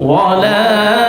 ولا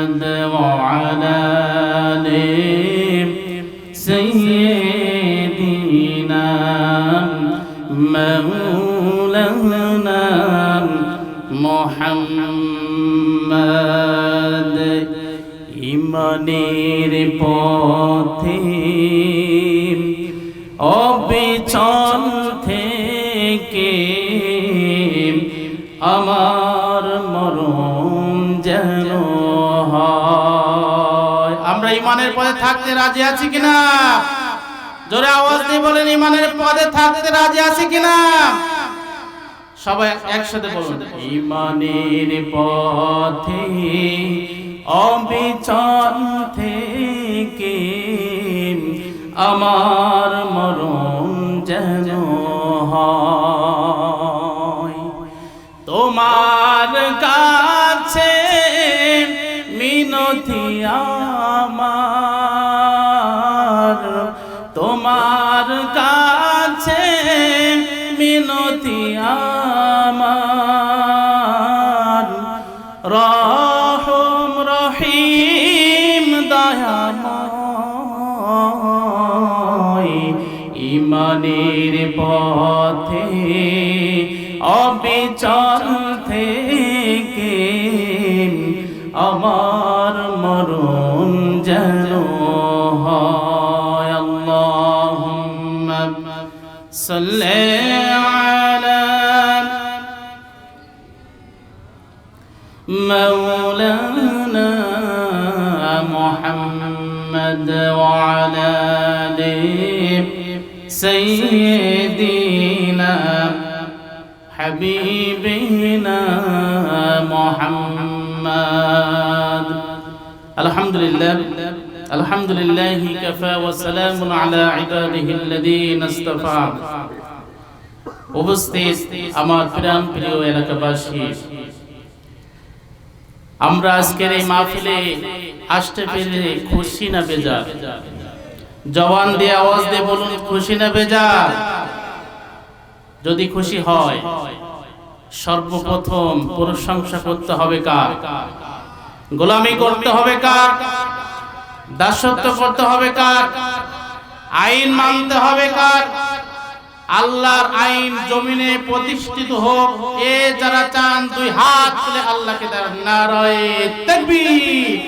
محمد وعلى آل سيدنا مولانا محمد ইমানের পথে ইমানের পথে থাকতে রাজি আছি কিনা? জোরে আওয়াজ দিয়ে বলেন, ইমানের পথে থাকতে রাজি আছি কিনা? সবাই একসাথে বলুন। ইমানের পথে অবিচল থেকে আমার মরণ যেন হয়। মিনতি আমার তোমার কাছে মিনতি আমার। রহম রহিম দয়াময় ইমানের পথে অবিচল থেকে আমার মরণ যেন হয় আল্লাহুম্মা সাল্লি আলা مولانا محمد وعلى آل سيدنا حبيبنا محمد আলহামদুলিল্লাহ, আলহামদুলিল্লাহি কাফা ওয়া সালামুন আলা ইবাদিহি আল্লাযীনা ইসতাফা। উপস্থিত আমার প্রাণ প্রিয় এলাকাবাসী, আমরা আজকের এই মাহফিলে আসতে পেরে খুশি না বেজা জওয়ান দিয়ে আওয়াজ দিয়ে বলুন, খুশি না বেজা যদি খুশি হয়, সর্বপ্রথম প্রশংসা করতে হবে কার? গোলামি করতে হবে কার? দাসত্ব করতে হবে কার? আইন মানতে হবে কার? আল্লাহর আইন জমিনে প্রতিষ্ঠিত হোক, এ যারা চান দুই হাত তুলে আল্লাহকে নারায়ে তাকবীর।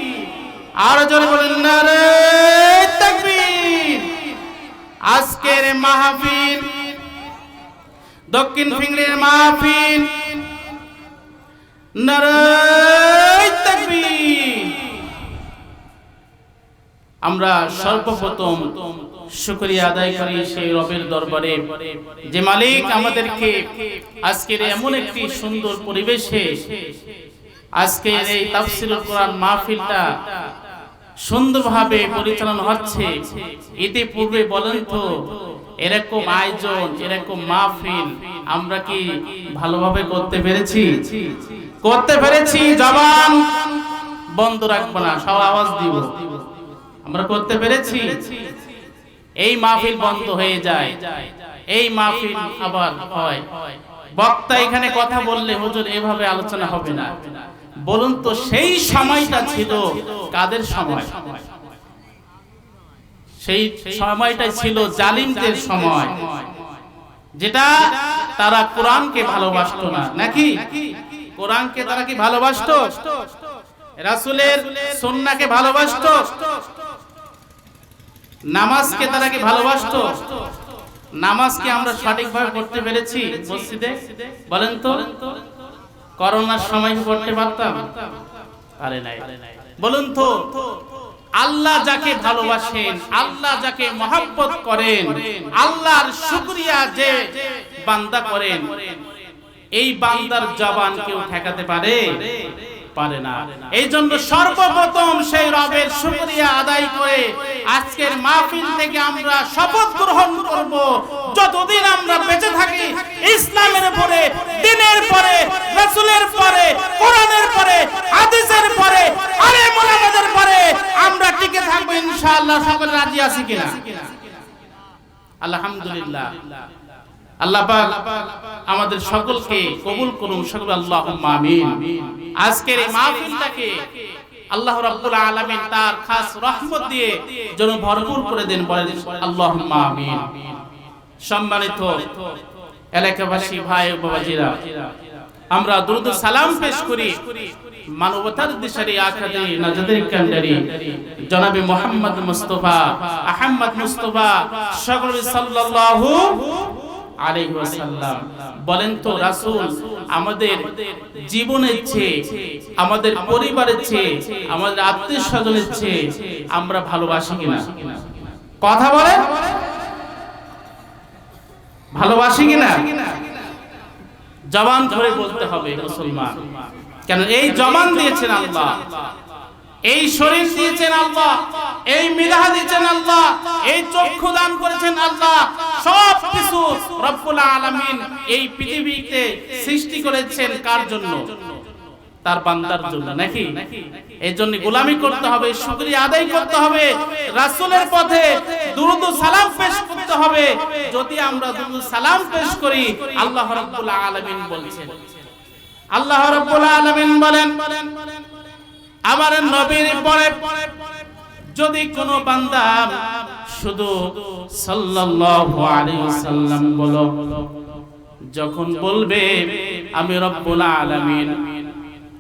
আর জোরে বলেন, নারায়ে তাকবীর। আজকের মাহফিল দক্ষিণ ফিংড়ির মাহফিল। নারায়ে আমরা সর্বপ্রথম শুকরিয়া আদায় করি সেই রবের দরবারে যে মালিক আমাদেরকে আজকের এমন একটি সুন্দর পরিবেশে আজকের এই তাফসিরুল কোরআন মাহফিলটা সুন্দরভাবে পরিচালনা হচ্ছে। ইতিপূর্বে বলেন তো, এরকম আয়োজন, এরকম মাহফিল আমরা কি ভালোভাবে করতে পেরেছি? করতে পেরেছি, জবান বন্ধ রাখব না, সব আওয়াজ দিব। আমরা করতে পেরেছি। এই মাহফিল বন্ধ হয়ে যায়। এই মাহফিল আবার হয়। বক্তা এখানে কথা বললে হুজুর এভাবে আলোচনা হবে না। বলুন তো, সেই সময়টা ছিল কাদের সময়? সেই সময়টা ছিল জালিমদের সময়। যেটা তারা কোরআনকে ভালোবাসতো না। নাকি? কোরআনকে তারা কি ভালোবাসতো? রাসূলের সুন্নাহকে ভালোবাসতো? নামাজকে তারা কি ভালোবাসতো? নামাজকে আমরা সঠিকভাবে পড়তে পেরেছি মসজিদে। বলেন তো? করোনার সময় পড়তে পারতাম? আরে নাই। বলুন তো? আল্লাহ যাকে ভালোবাসেন আল্লাহ যাকে মহাব্বত করেন আল্লাহর শুকরিয়া যে বান্দা করেন। এই বান্দার জবান কেউ ঠেকাতে পারে। পারে না। এই জন্য সর্বপ্রথম সেই রবের শুকরিয়া আদায় করে আজকের মাহফিল থেকে আমরা শপথ গ্রহণ করব। যতদিন আমরা বেঁচে থাকি, ইসলামের পরে, দিনের পরে, রাসূলের পরে, কোরআনের পরে, হাদিসের পরে আরে মোলামাদের পরে আমরা টিকে থাকব ইনশাআল্লাহ। সকলে রাজি আছি কিনা? আলহামদুলিল্লাহ। আল্লাহ পাক আমাদের সকলকে কবুল করুন। সকল আল্লাহুম্মা আমিন। আজকের এই মাহফিলটাকে আল্লাহ রাব্বুল আলামিন তার খাস রহমত দিয়ে যেন ভরপুর করে দেন বলেন আল্লাহুম্মা আমিন। সম্মানিত এলাকাবাসী, ভাই ও বাবাজিরা, আমরা দ্রুত সালাম পেশ করি মানবতার দিশারি আকাদে নাজাদের কান্ডারি জনাবে মোহাম্মদ মুস্তফা আহমদ মুস্তফা, সকল সাল্লাল্লাহু বলেন তো, রাসূল, আমাদের জীবনের চেয়ে, আমাদের পরিবারের চেয়ে, আমাদের আত্মীয় স্বজনের চেয়ে আমরা ভালোবাসি কিনা? কথা বলেন? ভালোবাসি কিনা? জবান ধরে বলতে হবে মুসলমান। কেন এই জবান দিয়েছেন আল্লাহ। এই শরীর দিয়েছেন আল্লাহ, এই মিলাহা দিয়েছেন আল্লাহ, এই চক্ষু দান করেছেন আল্লাহ, সব কিছু রব্বুল আলামিন এই পৃথিবীতে সৃষ্টি করেছেন কার জন্য? তার বান্দার জন্য, নাকি? এই জন্য গোলামি করতে হবে, শুকরিয়া আদায় করতে হবে, রাসূলের পথে দুরুদ সালাম পেশ করতে হবে। যদি আমরা দুরুদ সালাম পেশ করি, আল্লাহ রাব্বুল আলামিন বলছেন। আল্লাহ রাব্বুল আলামিন বলেন আমার নবীর পরে যদি কোনো বান্দা শুধু সাল্লাল্লাহু আলাইহি সাল্লাম বলো, যখন বলবে, আমি রব্বুল আলামিন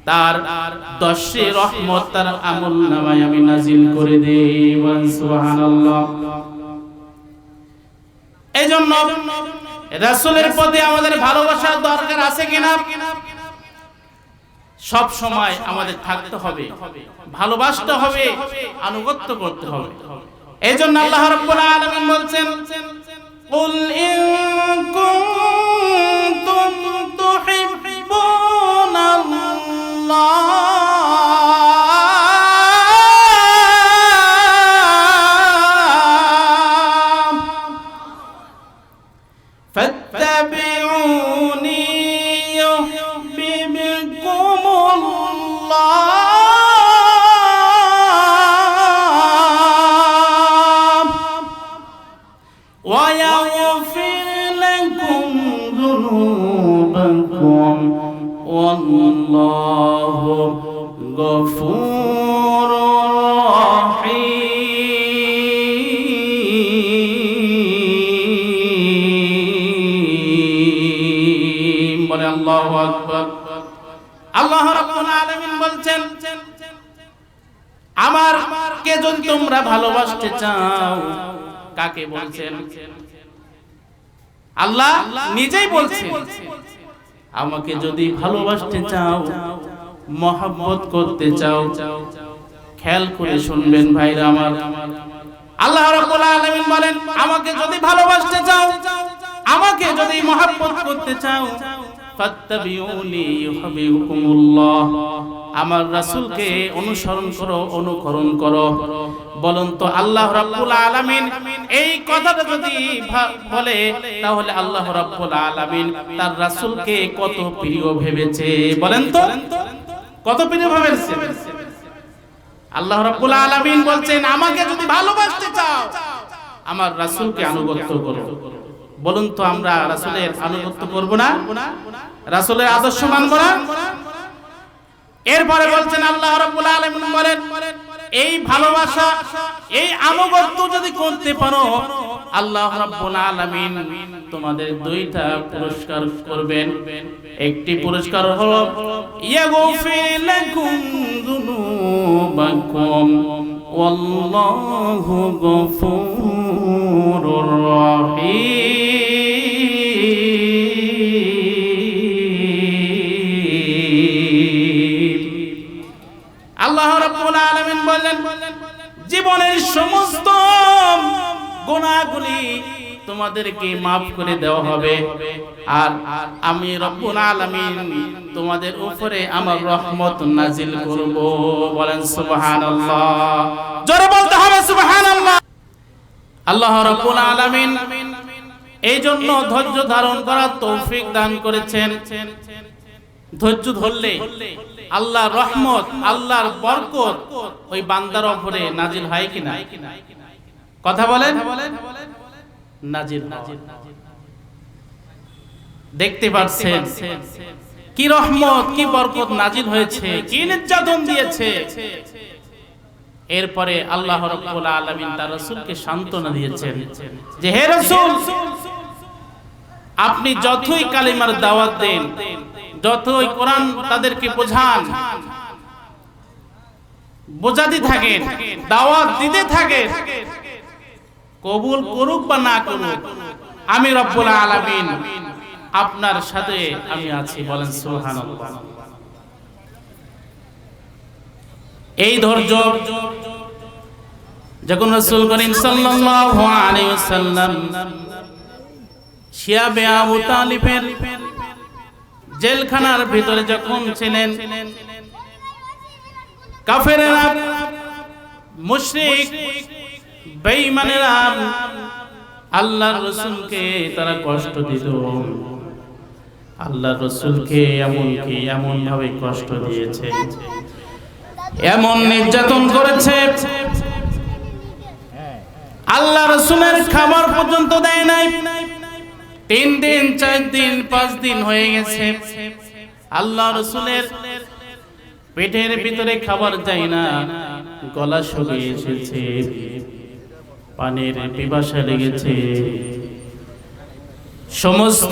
তার দশে রহমত তার আমল নামায় আমি নাজিল করে দেই সুবহানাল্লাহ। এই জন্য রাসূলের প্রতি আমাদের ভালোবাসার দরকার আছে কিনা? সব সময় আমাদের থাকতে হবে ভালোবাসতে হবে আনুগত্য করতে হবে। এই জন্য আল্লাহ রাব্বুল আলামিন বলছেন কুল ইন কুনতুম তুহিব্বুনাল্লাহ বলে আল্লাহু আকবার। আল্লাহ আলামিন বলছেন, আমার কে যদি তোমরা ভালোবাসতে চাও, কাকে বলছেন? আল্লাহ নিজেই বলছেন, আমাকে যদি ভালোবাসতে চাও, মহব্বত করতে চাও, খেয়াল করে শুনবেন ভাইরা আমার। আল্লাহ আলামিন বলেন, আমাকে যদি ভালোবাসতে চাও, আমাকে যদি মহব্বত করতে চাও আমার রাসূলকে অনুসরণ করো, অনুকরণ করো। বলুন তো আল্লাহ রাব্বুল আলামিন এই কথাটা যদি বলে, তাহলে আল্লাহ রাব্বুল আলামিন তার রাসূলকে কত প্রিয় ভেবেছে? বলেন তো কত প্রিয় ভেবেছে? আল্লাহ রাব্বুল আলামিন বলছেন, আমাকে যদি ভালোবাসতে চাও, আমার রাসূলকে আনুগত্য করো। বলুন তো আমরা রাসূলের আনুগত্য করব না? রাসূলের আদর্শ মানব না? এরপরে বলছেন আল্লাহ রাব্বুল আলামিন বলেন, এই ভালোবাসা, এই আনুগত্য যদি করতে পারো, আল্লাহ রাব্বুল আলামিন তোমাদের দুইটা পুরস্কার করবেন। একটি পুরস্কার হলো, ইয়াগফির লাকুম যুনুবাকুম, ওয়াল্লাহু জীবনের সমস্ত তোমাদেরকে মাফ করে দেওয়া হবে। আর আমি রব্বুল আলামিন তোমাদের উপরে আমার রহমত নাজিল করব। বলেন সুবহানাল্লাহ। জোরে বলতে হবে সুবহানাল্লাহ। আল্লাহ রাব্বুল আলামিন এই জন্য ধৈর্য ধারণ করার তৌফিক দান করেছেন। ধৈর্য ধরলে আল্লাহর রহমত, আল্লাহর বরকত ওই বান্দার উপরে নাজিল হয় কিনা? কথা বলেন? নাজিল দেখতে পাচ্ছেন কি রহমত, কি বরকত নাজিল হয়েছে, কি নির্যাতন দিয়েছে। এরপরে আল্লাহ রাব্বুল আলামিন তার রাসূলকে সান্ত্বনা দিয়েছেন যে, হে রাসূল, আপনি যতই কালিমার দাওয়াত দেন, যতই কোরআন তাদেরকে বোঝান, বোঝাতে থাকেন, দাওয়াত দিতে থাকেন, কবুল করুক বা না করুক, আমি রব্বুল আলামিন আপনার সাথে আমি আছি। বলেন, সুবহানাল্লাহ। এই ধৈর্য যখন রাসূল করিম ওয়াসাল্লাম শিয়াবে আবু তালিবের জেলখানার ভিতরে যখন ছিলেন, কাফেরেরা, মুশরিক, বেঈমানেরা আল্লাহর রাসূলকে তারা কষ্ট দিত। আল্লাহর রাসূলকে এমন কি এমন ভাবে কষ্ট দিয়েছে। এমন নির্যাতন করেছে। আল্লাহ রসুলের খাবার পর্যন্ত দেয় নাই। তিন দিন, চার দিন, পাঁচ দিন হয়ে গেছে। আল্লাহ রসুলের পেটের ভিতরে খাবার যায় না, গলা শুকিয়ে এসেছে, পানির পিপাসা লেগেছে। সমস্ত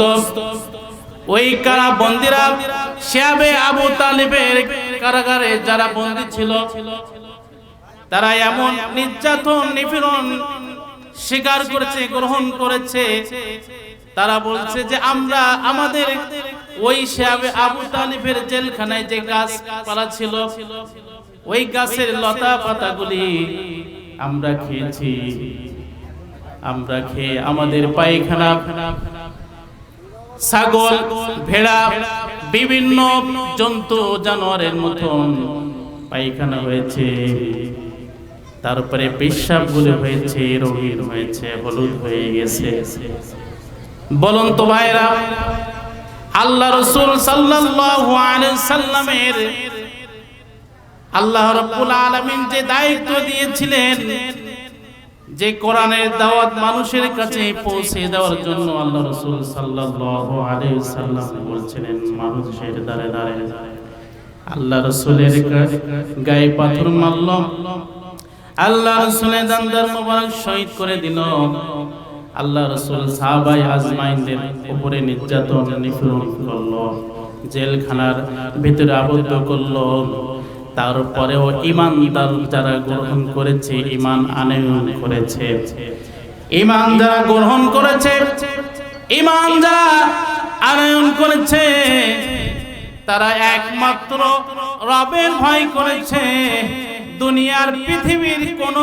ওই কারা বন্দিরা শিয়াবে আবু তালিবের কারাগারে যারা বন্দী ছিল, তারা এমন নির্যাতন, নিপীড়ন স্বীকার করেছে, গ্রহণ করেছে। তারা বলছে যে আমরা আমাদের ওই শিয়াবে আবু তালিবের জেলখানায় যে গাছ পালা ছিল, ওই গাছের লতা পাতাগুলি আমরা খেয়েছি। আমরা খেয়ে আমাদের পায়খানা, ছাগল, ভেড়া বিভিন্ন জন্তু জানোয়ারের মতন পায়খানা হয়েছে। তারপরে পেশাবগুলো হয়েছে, রঙিন হয়েছে, হলুদ হয়ে গেছে। বলুন তো ভাইরা, আল্লাহ রসুল সাল্লামের আল্লাহ রাব্বুল আলামিন যে দায়িত্ব দিয়েছিলেন যে কোরআনের দাওয়াত মানুষের কাছে পৌঁছে দেওয়ার জন্য আল্লাহ রসুল সাল্লাল্লাহু আলাইহি সাল্লাম বলছিলেন, মানুষের দ্বারে দ্বারে। আল্লাহ রসুলের গায়ে পাথর মারল। আল্লাহ রসুলের দান্দার মোবারক শহীদ করে দিল। আল্লাহ রসুল সাহাবাই আজমাইনদের উপরে নির্যাতন নিপীড়ন করল, জেলখানার ভিতরে আবদ্ধ করল। তারপরেও ইমানদার যারা গ্রহণ করেছে, ইমান আনয়ন করেছে। ইমান যারা গ্রহণ করেছে, ইমান যারা আনয়ন করেছে, তারা একমাত্র রবের ভয় করেছে। দুনিয়ার পৃথিবীর কোন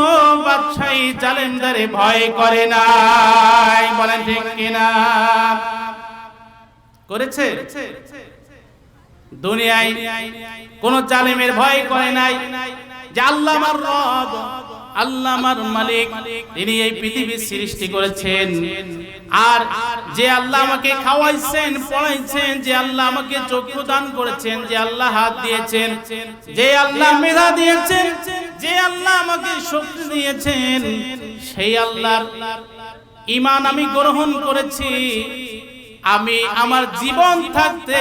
বাদশাহী জালেমদারে ভয় করে নাই। বলেন ঠিক কিনা? করেছে? দুনিয়ায় কোন জালেমের ভয় করে নাই যে আল্লাহ রব, আল্লাহ আমার মালিক, তিনি এই পৃথিবীর সৃষ্টি করেছেন। আর যে আল্লাহ আমাকে খাওয়াইছেন, পড়াইছেন, যে আল্লাহ আমাকে চক্ষু দান করেছেন, যে আল্লাহ হাত দিয়েছেন, যে আল্লাহ মেধা দিয়েছেন, যে আল্লাহ আমাকে শক্তি দিয়েছেন, সেই আল্লাহর ইমান আমি গ্রহণ করেছি। আমি আমার জীবন থাকতে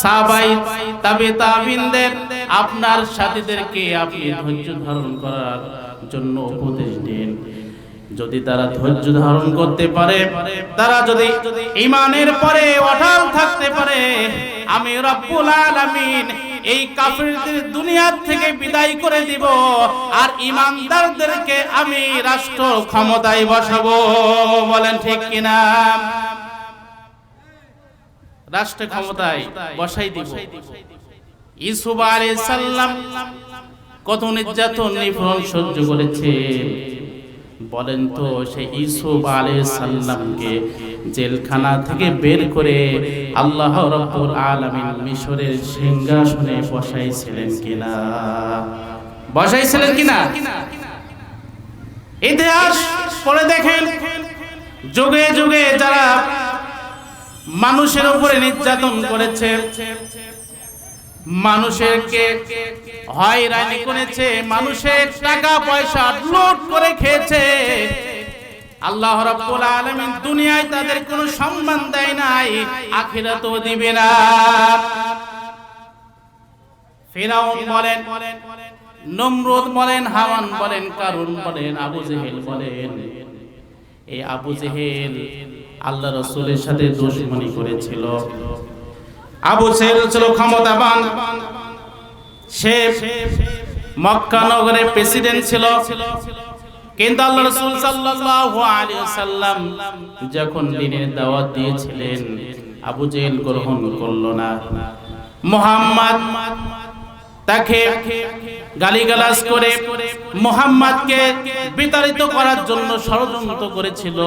সাহাবাই তাবে তাবিনদের, আপনার সাথীদেরকে আপনি ধৈর্য ধারণ করার জন্য উপদেশ দিন। যদি তারা ধৈর্য ধারণ করতে পারে, তারা যদি ইমানের পরে অটল থাকতে পারে, আমি রব্বুল আলামিন এই কাফিরদের দুনিয়ার থেকে বিদায় করে দিব আর ইমানদারদেরকে আমি রাষ্ট্র ক্ষমতায় বসাবো। বলেন ঠিক কিনা? রাষ্ট্র ক্ষমতায় বসাই দিব। ইসুফ আলাইহিস সালাম কত নির্যাতন নিপীড়ন সহ্য করেছে। বলেন তো সেই ইসুফ আলাইহিস সালামকে জেলখানা থেকে বের করে আল্লাহ রাব্বুল আলামিন মিশরের সিংহাসনে বসাইছিলেন কিনা? বসাইছিলেন কিনা? ইতিহাস পড়ে দেখেন। যুগে যুগে যারা মানুষের উপরে নির্যাতন করেছে। মানুষেরকে হয়রানি করেছে। মানুষের টাকা পয়সা লুট করে খেয়েছে। আল্লাহ রাব্বুল আলামিন দুনিয়ায় তাদের কোনো সম্মান দেয় নাই, আখিরাতেও দিবে না। ফিরাউন বলেন, নমরুদ বলেন হাওয়ান বলেন, কারুন বলেন, আবু জেহেল বলেন। এই আবু জেহেল আল্লাহ রসুলের সাথে দুশ্মনী করেছিল। আবু জেহেল ছিল ক্ষমতাবান। সে মক্কা নগরে প্রেসিডেন্ট ছিল। কিন্তু আল্লাহ রসুল সাল্লাল্লাহু আলাইহি সাল্লাম যখন দিনের দাওয়াত দিয়েছিলেন, আবু জেহেল গ্রহণ করল না। মুহাম্মদ তাকে গালিগালাজ করে মোহাম্মদকে বিতাড়িত করার জন্য ষড়যন্ত্র করেছিল।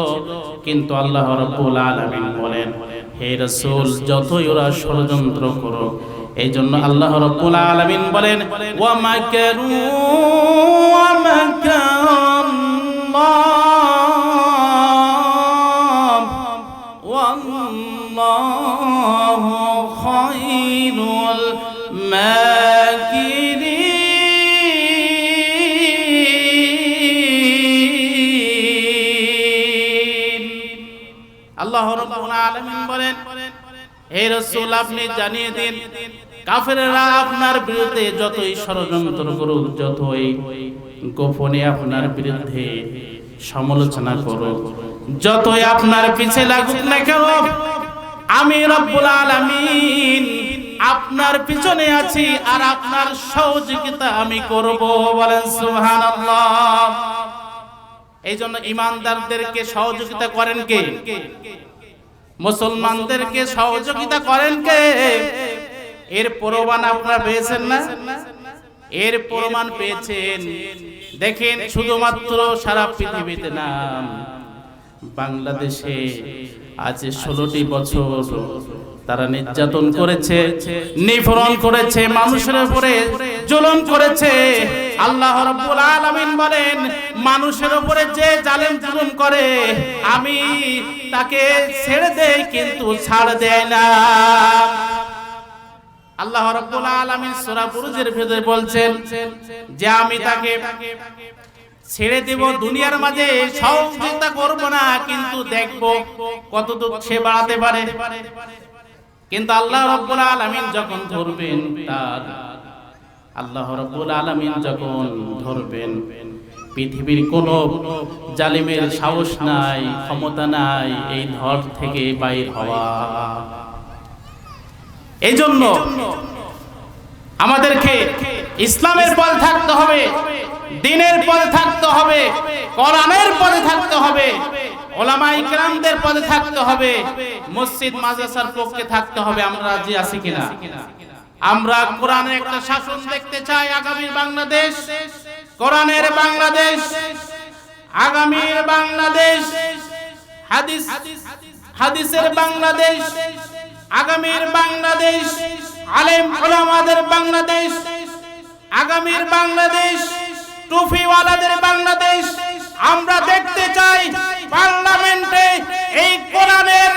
কিন্তু আল্লাহ রাব্বুল আলামিন বলেন, হে রাসূল, যতই ওরা ষড়যন্ত্র করো এই জন্য আল্লাহ রাব্বুল আলামিন বলেন, ওয়া মাকারু, ওয়া মাকারাল্লাহ হে রাসূল, আপনি জানিয়ে দিন, কাফেররা আপনার বিরুদ্ধে যতই ষড়যন্ত্র করুক, যতই গোপনে আপনার বিরুদ্ধে সমালোচনা করুক, যতই আপনার পিছে লাগুক না কেন, আমি রব্বুল আলামিন আপনার পিছনে আছি আর আপনার সহযোগিতা আমি করব, বলেন সুবহানাল্লাহ। এই জন্য ইমানদারদেরকে সহযোগিতা করেন কে? মুসলমানদেরকে সহযোগিতা করেন কে? এর প্রমাণ আপনারা পেয়েছেন না? এর প্রমাণ পেয়েছেন। দেখেন শুধুমাত্র সারা পৃথিবীতে নাম। বাংলাদেশে আজ ষোলোটি বছর। তারা নির্যাতন করেছে নিফরণ করেছে, মানুষের উপরে জুলুম করেছে। আল্লাহ রাব্বুল আলামিন বলেন, মানুষের উপরে যে জালেম জুলুম করে, আমি তাকে ছেড়ে দেই কিন্তু ছাড় দেয় না। আল্লাহ রাব্বুল আলামিন সূরা বুরুজের ভিতরে বলছেন যে আমি তাকে ছেড়ে দেব, দুনিয়ার মাঝে সহযোগিতা করব না, কিন্তু দেখব কতদূর সে বাড়াতে পারে। কিন্তু আল্লাহ রব্বুল আলামিন যখন ধরবেন তার, আল্লাহ রব্বুল আলামিন যখন ধরবেন, পৃথিবীর কোন জালিমের সাহস নাই, ক্ষমতা নাই এই ধর থেকে বাইর হওয়া। এই জন্য আমাদেরকে ইসলামের পথে থাকতে হবে, দিনের পথে থাকতে হবে, কোরআনের পথে থাকতে হবে ওলামা ইকরামদের পথে থাকতে হবে, মসজিদ, মাদ্রাসার পক্ষে থাকতে হবে। আমরা রাজি আছি কিনা? আমরা কোরআনের একটা শাসন দেখতে চাই আগামীর বাংলাদেশ, কোরআনের বাংলাদেশ, আগামীর বাংলাদেশ, হাদিস, হাদিসের বাংলাদেশ আগামীর বাংলাদেশ, আলেম ওলামাদের বাংলাদেশ, আগামীর বাংলাদেশ, টুফিওয়ালাদের বাংলাদেশ, আমরা দেখতে চাই পার্লামেন্টে এই কোরআনের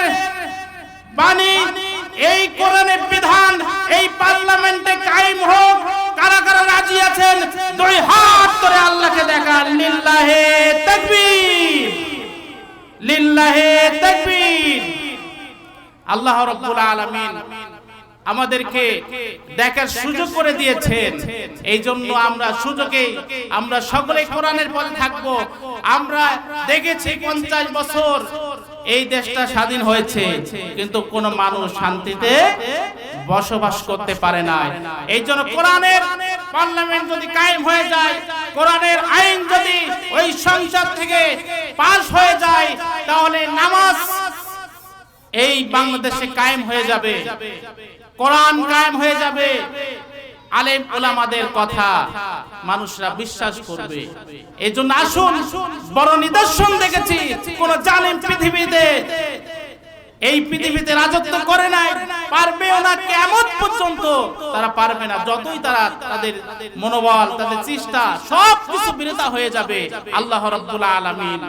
বাণী, এই কোরআনের বিধান, এই পার্লামেন্টে কায়েম হোক। কারা কারা রাজি আছেন? দুই হাত ধরে আল্লাহকে দেখান। লিল্লাহে তাকবীর। লিল্লাহে আল্লাহ রাব্বুল আলামিন আমাদেরকে দেখার সুযোগ করে দিয়েছেন এই জন্য আমরা সুযোগে আমরা সকলে কোরআনের পথে থাকব। আমরা দেখেছি পঞ্চাশ বছর এই দেশটা স্বাধীন হয়েছে, কিন্তু কোন মানুষ শান্তিতে বসবাস করতে পারে না এই জন্য কোরআনের পার্লামেন্ট যদি কায়েম হয়ে যায়, কোরআনের আইন যদি ওই সংসদ থেকে পাশ হয়ে যায়, তাহলে নামাজ এই বাংলাদেশে কায়েম হয়ে যাবে। কোরআন কায়েম হয়ে যাবে। আলেম ওলামাদের কথা মানুষরা বিশ্বাস করবে। এই জন্য আসুন, বড় নিদর্শন দেখেছি। কোন জানেন পৃথিবীতে এই পৃথিবীতে রাজত্ব করে নাই, পারবেও না কেমন পর্যন্ত। তারা পারবে না, যতই তারা তাদের মনোবল, তাদের চেষ্টা সব কিছু বিরতা হয়ে যাবে। আল্লাহ রাব্বুল আলামিন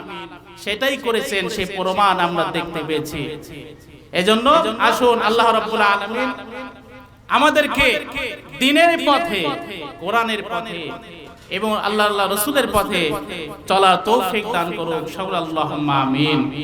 সেটাই করেছেন সেই প্রমাণ আমরা দেখতে পেয়েছি। এজন্য আসুন আল্লাহ রাব্বুল আলামিন আমাদেরকে দিনের পথে, কোরআনের পথে এবং আল্লাহ আল্লাহ রসুলের পথে চলার তৌফিক দান করুন সকল আল্লাহ আমিন।